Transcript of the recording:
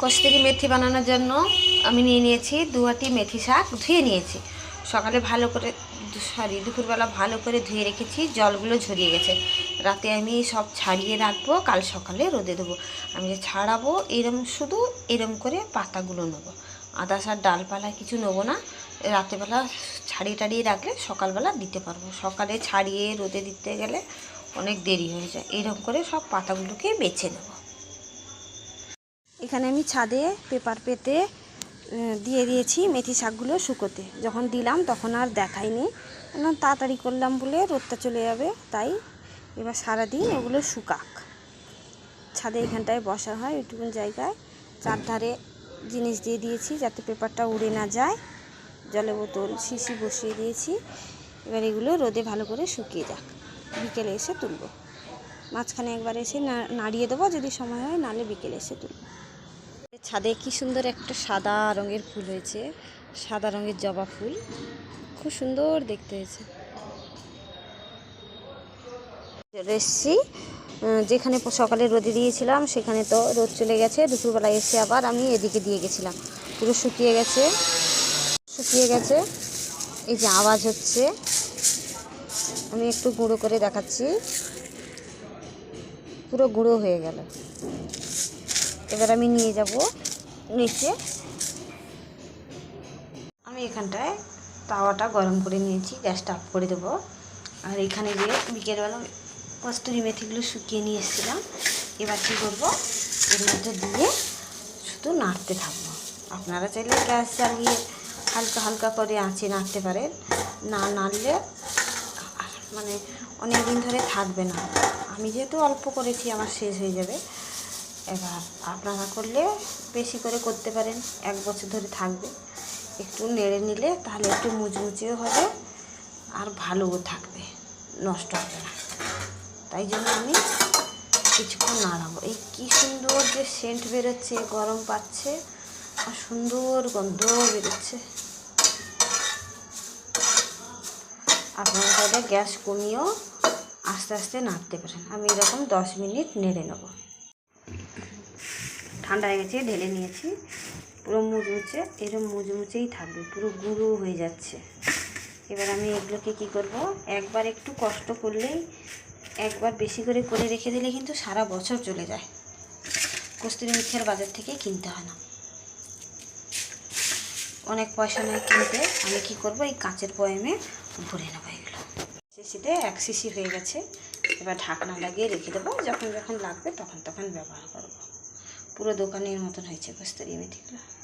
কস্তুরি মেথি বানানোর জন্য আমি নিয়ে নিয়েছি দুয়াটি মেথি শাক, ধুয়ে নিয়েছি। সকালে ভালো করে, সরি, দুপুরবেলা ভালো করে ধুয়ে রেখেছি, জলগুলো ঝরিয়ে গেছে। রাতে আমি সব ছাড়িয়ে রাখব, কাল সকালে রোদে দেবো। আমি যে ছাড়াবো, এরম শুধু এরম করে পাতাগুলো নেব। আদা সার, ডালপালা কিছু নেব না, রাতেবেলা ছাড়িয়ে টাড়িয়ে রাখলে সকালবেলা দিতে পারব। সকালে ছাড়িয়ে রোদে দিতে গেলে অনেক দেরি হয়ে যায়। এরকম করে সব পাতাগুলোকে বেছে নেব। এখানে আমি ছাদে পেপার পেতে দিয়ে দিয়েছি মেথি শাকগুলো শুকোতে। যখন দিলাম তখন আর দেখাইনি। কেন তাড়াতাড়ি করলাম বলে রোদটা চলে যাবে, তাই এবার সারাদিন এগুলো শুকাক। ছাদে এখানটায় বসা হয় ওইটুকুন জায়গায়। চারধারে জিনিস দিয়ে দিয়েছি যাতে পেপারটা উড়ে না যায়। জলে বোতল, শিশি বসিয়ে দিয়েছি। এবার এগুলো রোদে ভালো করে শুকিয়ে যাক। বিকেলে এসে তুলবো। মাঝখানে একবার এসে নাড়িয়ে দেবো যদি সময় হয়, নাহলে বিকেলে এসে তুলবো। ছাদে কি সুন্দর একটা সাদা রঙের ফুল হয়েছে, সাদা রঙের জবা ফুল। খুব সুন্দর দেখতে হয়েছে। চলে এসেছি যেখানে সকালে রোদে দিয়েছিলাম, সেখানে তো রোদ চলে গেছে। দুপুরবেলা এসে আবার আমি এদিকে দিয়ে গেছিলাম। পুরো শুকিয়ে গেছে শুকিয়ে গেছে। এই যে আওয়াজ হচ্ছে, আমি একটু গুঁড়ো করে দেখাচ্ছি। পুরো গুঁড়ো হয়ে গেল। এবার আমি নিয়ে যাব নিচে। আমি এখানটায় তাওয়াটা গরম করে নিয়েছি, গ্যাসটা অফ করে দেবো। আর এখানে যে বিকেলবেলা কস্তুরি মেথিগুলো শুকিয়ে নিয়ে এসেছিলাম, এবার কী করব? এর মধ্যে দিয়ে শুধু নাড়তে থাকব। আপনারা চাইলে গ্যাস জ্বালিয়ে হালকা হালকা করে আঁচে নাড়তে পারেন। না নাড়লে মানে অনেক দিন ধরে থাকবে না। আমি যেহেতু অল্প করেছি, আমার শেষ হয়ে যাবে। এবার আপনারা করলে বেশি করে করতে পারেন, এক বছর ধরে থাকবে। একটু নেড়ে নিলে তাহলে একটু মুচমুচেও হবে আর ভালোও থাকবে, নষ্ট হবে না। তাই জন্য আমি কিছুক্ষণ নাড়াবো। এই কি সুন্দর যে সেন্ট বেরোচ্ছে, গরম পাচ্ছে আর সুন্দর গন্ধ বেরোচ্ছে। আপনারা চাইলে গ্যাস কমিয়েও আস্তে আস্তে নাড়তে পারেন। আমি এরকম দশ মিনিট নেড়ে নেব। ঠান্ডা হয়ে গেছে, ঢেলে নিয়েছি। পুরো মুচমুচে এরকম মুচমুচেই থাকবে, পুরো গুঁড়ো হয়ে যাচ্ছে। এবার আমি এগুলোকে কি করব? একবার একটু কষ্ট করলেই, একবার বেশি করে করে রেখে দিলে কিন্তু সারা বছর চলে যায়। কস্তুরি মিথ্যার বাজার থেকে কিনতে হয় না। অনেক পয়সা নেয় কিনতে আমি কি করব? এই কাঁচের বয়ামে ভরে নেব এগুলো। শিশিতে এক শিশি হয়ে গেছে। এবার ঢাকনা লাগিয়ে রেখে দেবো। যখন যখন লাগবে তখন তখন ব্যবহার করব। পুরো দোকানের মতন হয়েছে কস্তুরি মেথিগুলো।